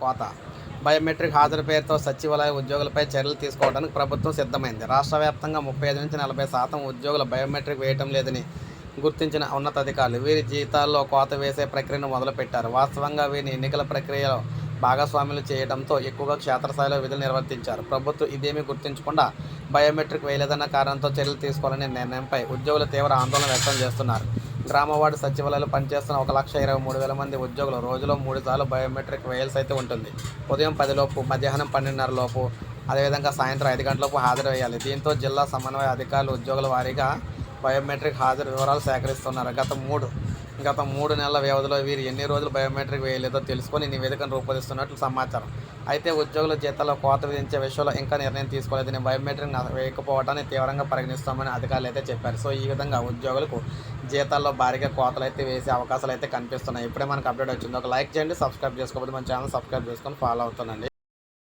కోత. బయోమెట్రిక్ హాజరు పేరుతో సచివాలయ ఉద్యోగులపై చర్యలు తీసుకోవడానికి ప్రభుత్వం సిద్ధమైంది. రాష్ట్ర వ్యాప్తంగా ముప్పై ఐదు నుంచి నలభై శాతం ఉద్యోగుల బయోమెట్రిక్ వేయటం లేదని గుర్తించిన ఉన్నతాధికారులు వీరి జీతాల్లో కోత వేసే ప్రక్రియను మొదలుపెట్టారు. వాస్తవంగా వీరిని ఎన్నికల ప్రక్రియలో భాగస్వాములు చేయడంతో ఎక్కువగా క్షేత్రస్థాయిలో విధులు నిర్వర్తించారు. ప్రభుత్వం ఇదేమీ గుర్తించకుండా బయోమెట్రిక్ వేయలేదన్న కారణంతో చర్యలు తీసుకోవాలనే నిర్ణయంపై ఉద్యోగులు తీవ్ర ఆందోళన వ్యక్తం చేస్తున్నారు. గ్రామ వార్డు సచివాలయాలు పనిచేస్తున్న ఒక లక్ష ఇరవై మూడు వేల మంది ఉద్యోగులు రోజులో మూడు సార్లు బయోమెట్రిక్ వేయాల్సి అయితే ఉంటుంది. ఉదయం పదిలోపు మధ్యాహ్నం పన్నెండున్నర లోపు అదేవిధంగా సాయంత్రం ఐదు గంటలలోపు హాజరు వేయాలి. దీంతో జిల్లా సమన్వయ అధికారులు ఉద్యోగుల వారీగా బయోమెట్రిక్ హాజరు వివరాలు సేకరిస్తున్నారు. గత మూడు గత మూడు నెలల వ్యవధిలో వీరు ఎన్ని రోజులు బయోమెట్రిక్ వేయలేదో తెలుసుకొని నివేదికను రూపొందిస్తున్నట్లు సమాచారం. అయితే ఉద్యోగుల జీతాల్లో కోత విధించే విషయంలో ఇంకా నిర్ణయం తీసుకోలేదని బయోమెట్రిక్ వేయకపోవడాన్ని తీవ్రంగా పరిగణిస్తామని అధికారులు అయితే చెప్పారు. సో ఈ విధంగా ఉద్యోగులకు జీతాల్లో భారీగా కోతలు అయితే వేసే అవకాశాలు అయితే కనిపిస్తున్నాయి. ఇప్పుడే మనకు అప్డేట్ వచ్చింది. ఒక లైక్ చేయండి సబ్స్క్రైబ్ చేసుకోకపోతే మన ఛానల్ సబ్స్క్రైబ్ చేసుకొని ఫాలో అవుతుందండి